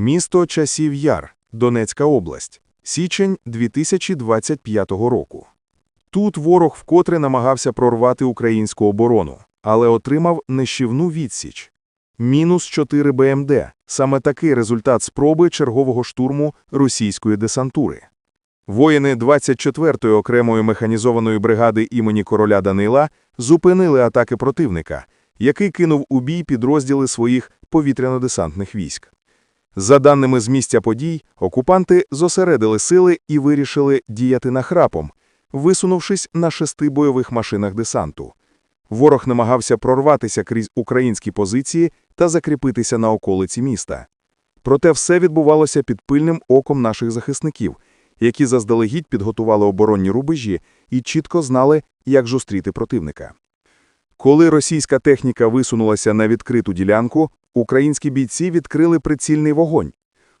Місто Часів Яр, Донецька область. Січень 2025 року. Тут ворог вкотре намагався прорвати українську оборону, але отримав нищівну відсіч. Мінус 4 БМД – саме такий результат спроби чергового штурму російської десантури. Воїни 24-ї окремої механізованої бригади імені короля Данила зупинили атаки противника, який кинув у бій підрозділи своїх повітряно-десантних військ. За даними з місця подій, окупанти зосередили сили і вирішили діяти нахрапом, висунувшись на шести бойових машинах десанту. Ворог намагався прорватися крізь українські позиції та закріпитися на околиці міста. Проте все відбувалося під пильним оком наших захисників, які заздалегідь підготували оборонні рубежі і чітко знали, як зустріти противника. Коли російська техніка висунулася на відкриту ділянку, українські бійці відкрили прицільний вогонь.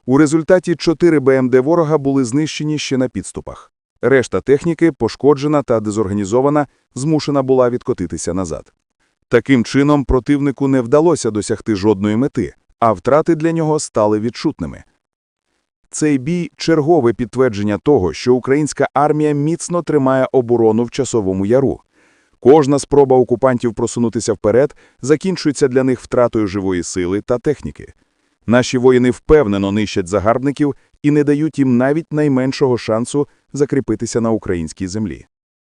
У результаті 4 БМД ворога були знищені ще на підступах. Решта техніки, пошкоджена та дезорганізована, змушена була відкотитися назад. Таким чином, противнику не вдалося досягти жодної мети, а втрати для нього стали відчутними. Цей бій – чергове підтвердження того, що українська армія міцно тримає оборону в часовому яру. Кожна спроба окупантів просунутися вперед закінчується для них втратою живої сили та техніки. Наші воїни впевнено нищать загарбників і не дають їм навіть найменшого шансу закріпитися на українській землі.